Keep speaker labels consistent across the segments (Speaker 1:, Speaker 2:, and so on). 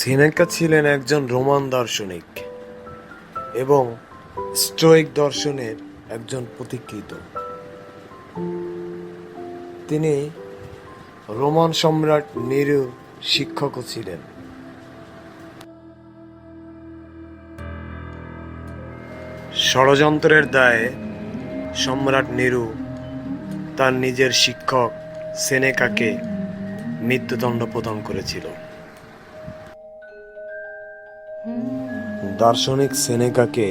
Speaker 1: সিনেকা ছিলেন একজন রোমান দার্শনিক এবং স্টোইক দর্শনের একজন প্রতিকৃত। তিনি রোমান সম্রাট নেরুর শিক্ষকও ছিলেন। ষড়যন্ত্রের দায়ে সম্রাট নেরু তার নিজের শিক্ষক সেনেকাকে মৃত্যুদণ্ড প্রদান করেছিল। দার্শনিক সেনেকাকে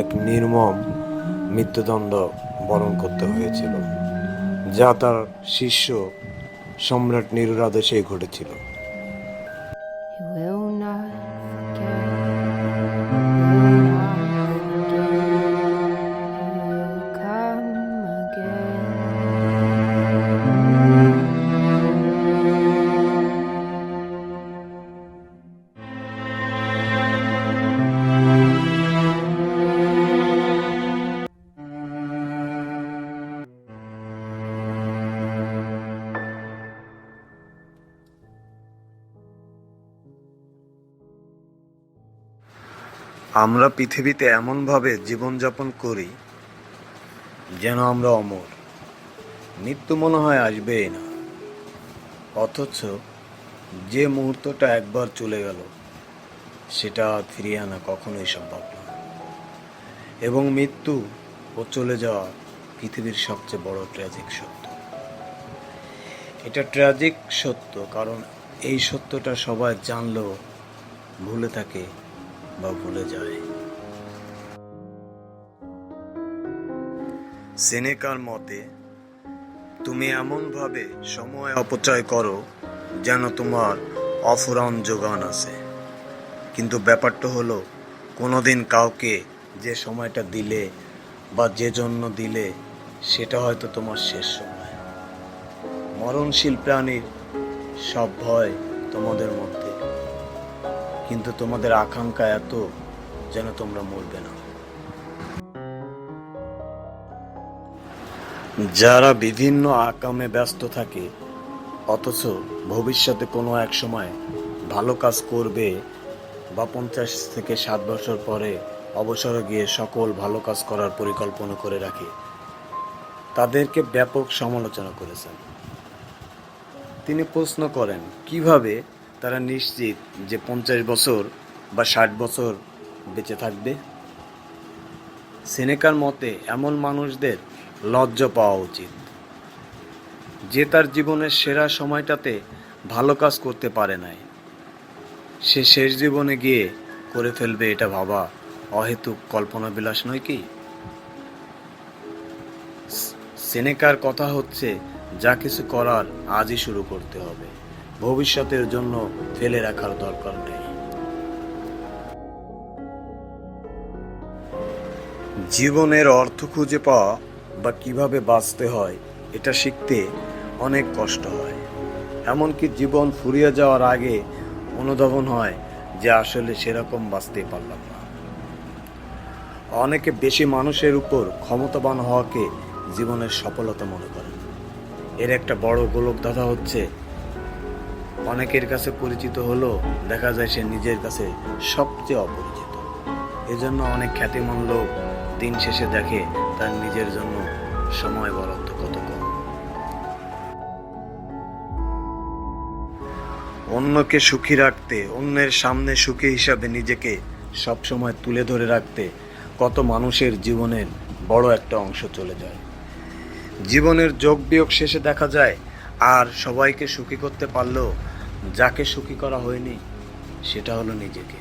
Speaker 1: এক নির্মম মৃত্যুদণ্ড বরণ করতে হয়েছিল যা তার শিষ্য সম্রাট নিরুরাদেশেই ঘটেছিল। আমরা পৃথিবীতে এমনভাবে জীবনযাপন করি যেন আমরা অমর। মৃত্যু মনে হয় আসবেই না। অথচ যে মুহূর্তটা একবার চলে গেল, সেটা ফিরিয়ে আনা কখনোই সম্ভব না। এবং মৃত্যু ও চলে যাওয়া পৃথিবীর সবচেয়ে বড় ট্র্যাজিক সত্য। এটা ট্র্যাজিক সত্য কারণ এই সত্যটা সবাই জানলেও ভুলে থাকে বা ভুলে যায়। সেনেকার মতে, তুমি এমনভাবে সময় অপচয় করো যেন তোমার অফুরান যোগান আছে। কিন্তু ব্যাপারটা হলো, কোনোদিন কাউকে যে সময়টা দিলে বা যে জন্য দিলে, সেটা হয়তো তোমার শেষ সময়। মরণশীল প্রাণীর সব ভয় তোমাদের মধ্যে। কিন্তু তোমাদের আকাঙ্ক্ষা এত যেন তোমরা মরবে না। যারা বিভিন্ন আকামে ব্যস্ত থাকে, অথচ ভবিষ্যতে কোনো এক সময় ভালো কাজ করবে বা পঞ্চাশ থেকে ষাট বছর পরে অবসরে গিয়ে সকল ভালো কাজ করার পরিকল্পনা করে রাখে, তাদেরকে ব্যাপক সমালোচনা করেছেন। তিনি প্রশ্ন করেন, কীভাবে তারা নিশ্চিত যে পঞ্চাশ বছর বা ষাট বছর বেঁচে থাকবে। সেনেকার মতে এমন মানুষদের লজ্জা পাওয়া উচিত, যে তার জীবনের সেরা সময়টাতে ভালো কাজ করতে পারে নাই। সে শেষ জীবনে গিয়ে করে ফেলবে এটা ভাবা অহেতুক কল্পনা বিলাস নয় কি? সেনেকার কথা হচ্ছে, যা কিছু করার আজই শুরু করতে হবে। ভবিষ্যতের জন্য ফেলে রাখার দরকার নেই। জীবনের অর্থ খুঁজে পাওয়া বা কীভাবে বাঁচতে হয়, এটা শিখতে অনেক কষ্ট হয়। এমনকি জীবন ফুরিয়ে যাওয়ার আগে অনুধাবন হয় যে আসলে সেরকম বাঁচতেই পারলাম না। অনেকে বেশি মানুষের উপর ক্ষমতাবান হওয়াকে জীবনের সফলতা মনে করেন। এর একটা বড় গোলক ধাঁধা হচ্ছে অনেকের কাছে পরিচিত হলো দেখা যায় সে নিজের কাছে সবচেয়ে অপরিচিত। এজন্য অনেক খ্যাতিমান লোক দিন শেষে দেখে তার নিজের জন্য সময় বরাদ্দ কত কম। অন্যকে সুখী রাখতে, অন্যের সামনে সুখী হিসাবে নিজেকে সবসময় তুলে ধরে রাখতে কত মানুষের জীবনের বড় একটা অংশ চলে যায়। জীবনের যোগ বিয়োগ শেষে দেখা যায়, আর সবাইকে সুখী করতে পারলেও যাকে সুখী করা হয়নি, সেটা হলো নিজেকে।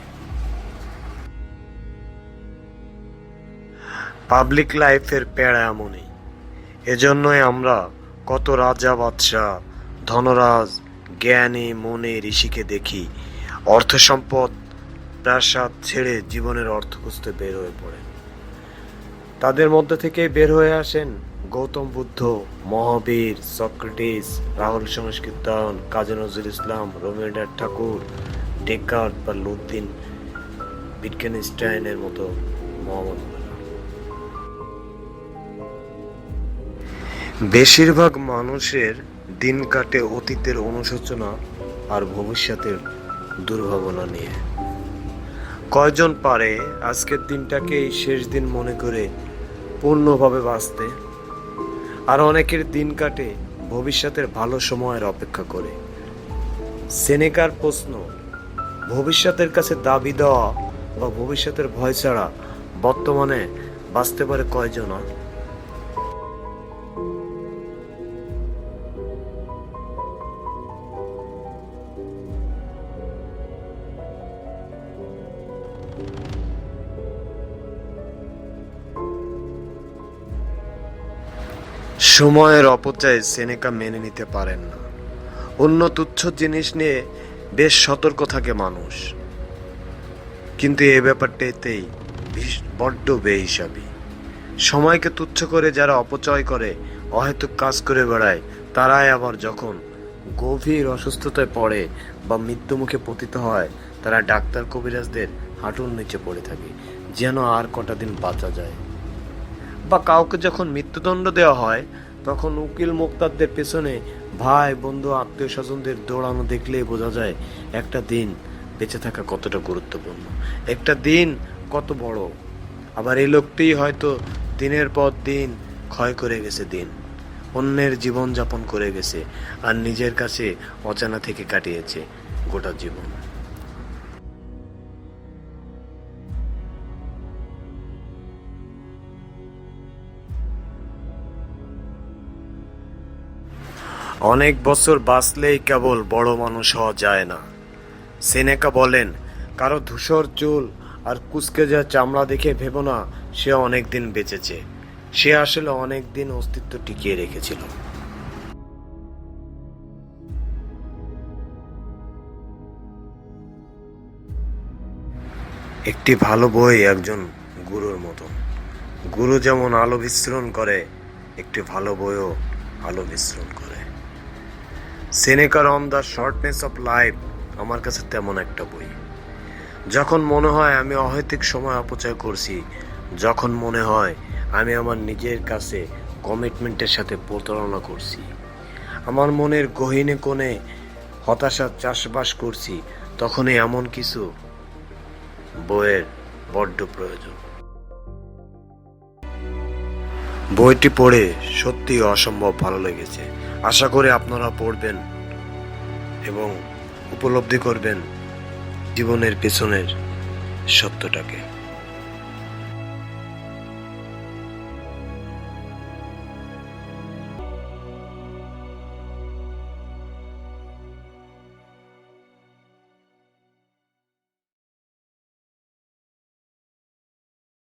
Speaker 1: পাবলিক লাইফের প্যাড়া এমনই। এজন্যই আমরা কত রাজা, বাদশাহ, ধনরাজ, জ্ঞানী, মনে, ঋষিকে দেখি, অর্থ সম্পদ, প্রাসাদ ছেড়ে জীবনের অর্থ খুঁজতে বের হয়ে পড়েন। তাদের মধ্যে থেকে বের হয়ে আসেন গৌতম বুদ্ধ, মহাবীর, সক্রেটিস, রাহুল সংস্কৃতন কাজী নজরুল ইসলাম, রবীন্দ্রনাথ ঠাকুর, ডেকার্ট বা লুদ্দিন বিটকেনস্টাইনের মতো মহামত বেশিরভাগ মানুষের দিন কাটে অতীতের অনুশোচনা আর ভবিষ্যতের দুর্ভাবনা নিয়ে। কয়জন পারে আজকের দিনটাকে শেষ দিন মনে করে পূর্ণভাবে বাঁচতে? আর অনেকের দিন কাটে ভবিষ্যতের ভালো সময়ের অপেক্ষা করে। সেনেকার প্রশ্ন, ভবিষ্যতের কাছে দাবি দেওয়া বা ভবিষ্যতের ভয় ছাড়া বর্তমানে বাঁচতে পারে কয়জন? সময়ের অপচয় সেনেকা মেনে নিতে পারেন না। অন্য তুচ্ছ জিনিস নিয়ে বেশ সতর্ক থাকে মানুষ। কিন্তু এ ব্যাপারটাতেই বড্ড বেহিসাবি। সময়কে তুচ্ছ করে যারা অপচয় করে, অহেতুক কাজ করে বেড়ায়, তারাই আবার যখন গভীর অসুস্থতায় পড়ে বা মৃত্যুমুখে পতিত হয়, তারা ডাক্তার কবিরাজদের হাঁটুর নিচে পড়ে থাকে, যেন আর কটা দিন বাঁচা যায়। বা কাউকে যখন মৃত্যুদণ্ড দেওয়া হয় তখন উকিল মোক্তারদের পেছনে ভাই, বন্ধু আত্মীয় স্বজনদের দৌড়ানো দেখলেই বোঝা যায় একটা দিন বেঁচে থাকা কতটা গুরুত্বপূর্ণ। একটা দিন কত বড়। আবার এই লোকটি হয়তো দিনের পর দিন ক্ষয় করে গেছে দিন, অন্যের জীবন যাপন করে গেছে, আর নিজের কাছে অজানা থেকে কাটিয়েছে গোটা জীবন। অনেক বছর বাঁচলেই কেবল বড় মানুষ হওয়া যায় না। সেনেকা বলেন, কারও ধূসর চুল আর কুচকে যা চামড়া দেখে ভেবো না, সে অনেক দিন বেঁচেছে। সে আসলে অনেক দিন অস্তিত্ব টিকিয়ে রেখেছিল। একটি ভালো বই একজন গুরুর মতো। গুরু যেমন আলো বিস্রণ করে, একটি ভালো বইও আলো বিস্রণ করে। সেনেকার on the shortness of life আমার কাছে তেমন একটা বই। যখন মনে হয় আমি অহেতুক সময় অপচয় করছি, যখন মনে হয় আমি আমার নিজের কাছে কমিটমেন্টের সাথে প্রতারণা করছি, আমার মনের গহীনে কোণে হতাশার চাষবাস করছি, তখনই এমন কিছু বইয়ের বড্ড প্রয়োজন। বইটি পড়ে সত্যি অসম্ভব ভালো লেগেছে। আশা করে আপনারা পড়বেন এবং উপলব্ধি করবেন জীবনের পেছনের সত্যটাকে।